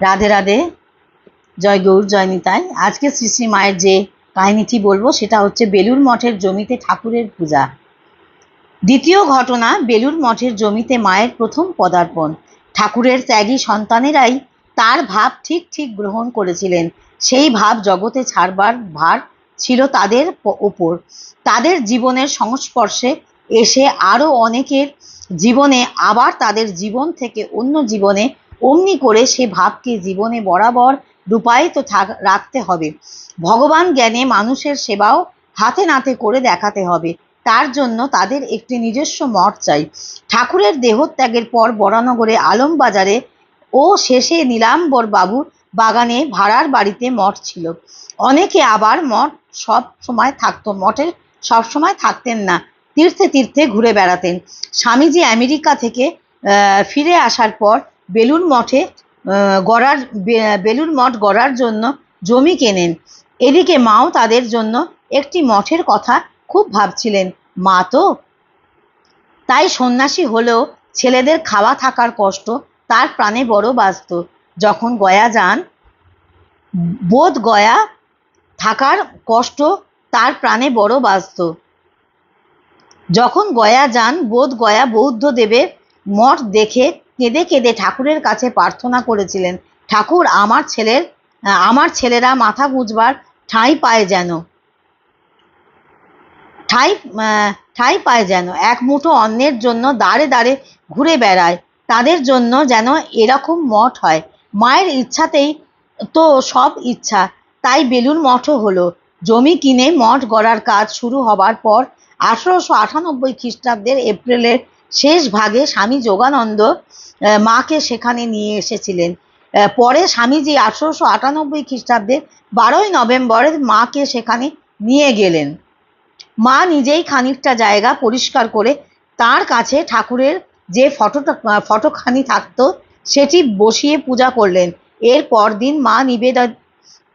রাধে রাধে। জয় গৌর, জয় নিতাই। আজকে শ্রী শ্রী মায়ের যে কাহিনীটি বলব, সেটা হচ্ছে বেলুর মঠের জমিতে ঠাকুরের পূজা। দ্বিতীয় ঘটনা, বেলুর মঠের জমিতে মায়ের প্রথম পদার্পণ। ঠাকুরের ত্যাগী সন্তানেরাই তার ভাব ঠিক ঠিক গ্রহণ করেছিলেন। সেই ভাব জগতে ছাড়বার ভার ছিল তাদের ওপর। তাদের জীবনের সংস্পর্শে এসে আরও অনেকের জীবনে আবার তাদের জীবন থেকে অন্য জীবনে অমনি করে সে ভাবকে জীবনে বরাবর রূপায়িত রাখতে হবে। ভগবান জ্ঞানে মানুষের সেবাও হাতে নাতে করে দেখাতে হবে। তার জন্য তাদের একটি নিজস্ব মঠ চাই। ঠাকুরের দেহত্যাগের পর বরানগরে আলমবাজারে ও শেষে নীলাম্বর বাবুর বাগানে ভাড়ার বাড়িতে মঠ ছিল। অনেকে আবার মঠ সব সময় থাকতো মঠে সব সময় থাকতেন না, তীর্থে তীর্থে ঘুরে বেড়াতেন। স্বামীজি আমেরিকা থেকে ফিরে আসার পর বেলুর মঠে গড়ার, বে- বেলুর মঠ গড়ার জন্য জমি কেনেন। এদিকে মাও তাদের জন্য একটি মঠের কথা খুব ভাবছিলেন। মা তো? তাই সন্ন্যাসী হলেও ছেলেদের খাওয়া থাকার কষ্ট তার প্রাণে বড় বাজত যখন গয়া যান, বোধ গয়া থাকার কষ্ট তার প্রাণে বড় বাজত যখন গয়া যান, বোধ গয়া বৌদ্ধ দেবের মঠ দেখে কেঁদে কেঁদে ঠাকুরের কাছে প্রার্থনা করেছিলেন, ঠাকুর, আমার ছেলের আমার ছেলেরা মাথা গুঁজবার ঠাঁই পায় যেন। ঠাঁই ঠাঁই পায় যেন। এক মুঠো অন্নের জন্য দাঁড়ে দাঁড়ে ঘুরে বেড়ায়। তাদের জন্য যেন এরকম মঠ হয়। মায়ের ইচ্ছাতেই তো সব ইচ্ছা। তাই বেলুর মঠও হলো। জমি কিনে মঠ গড়ার কাজ শুরু হবার পর আঠারোশো আটানব্বই খ্রিস্টাব্দের এপ্রিলের শেষ ভাগে স্বামী যোগানন্দ মাকে সেখানে নিয়ে এসেছিলেন। পরে স্বামীজি আঠারোশো আটানব্বই খ্রিস্টাব্দে বারোই নভেম্বর মাকে সেখানে নিয়ে গেলেন। মা নিজেই খানিকটা জায়গা পরিষ্কার করে তার কাছে ঠাকুরের যে ফটোটা ফটোখানি থাকতো, সেটি বসিয়ে পূজা করলেন। এর পরদিন মা নিবেদন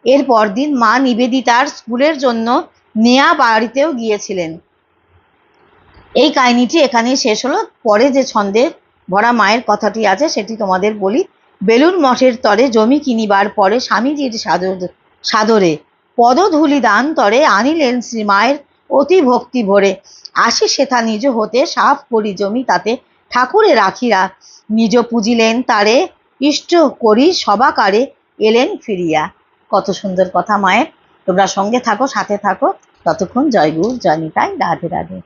এর পরদিন মা নিবেদিতার স্কুলের জন্য নেয়া বাড়িতেও গিয়েছিলেন। এই কাহিনীটি এখানেই শেষ হলো। পরে যে ছন্দে ভরা মায়ের কথাটি আছে, সেটি তোমাদের বলি। বেলুর মঠের তরে জমি কিনিবার পরে স্বামীজির সাদর সাদরে পদধূলি দান তরে আনিলেন শ্রী মায়ের অতি ভক্তি ভরে। আসি সেথা নিজ হতে, সাফ করি জমি তাতে। ঠাকুরে রাখিরা নিজ পুজিলেন তারে, ইষ্ট করি সবাকারে এলেন ফিরিয়া। কত সুন্দর কথা মায়ের। তোমরা সঙ্গে থাকো, সাথে থাকো। ততক্ষণ জয় গুরু জয় নিতাই। রাধে রাধে।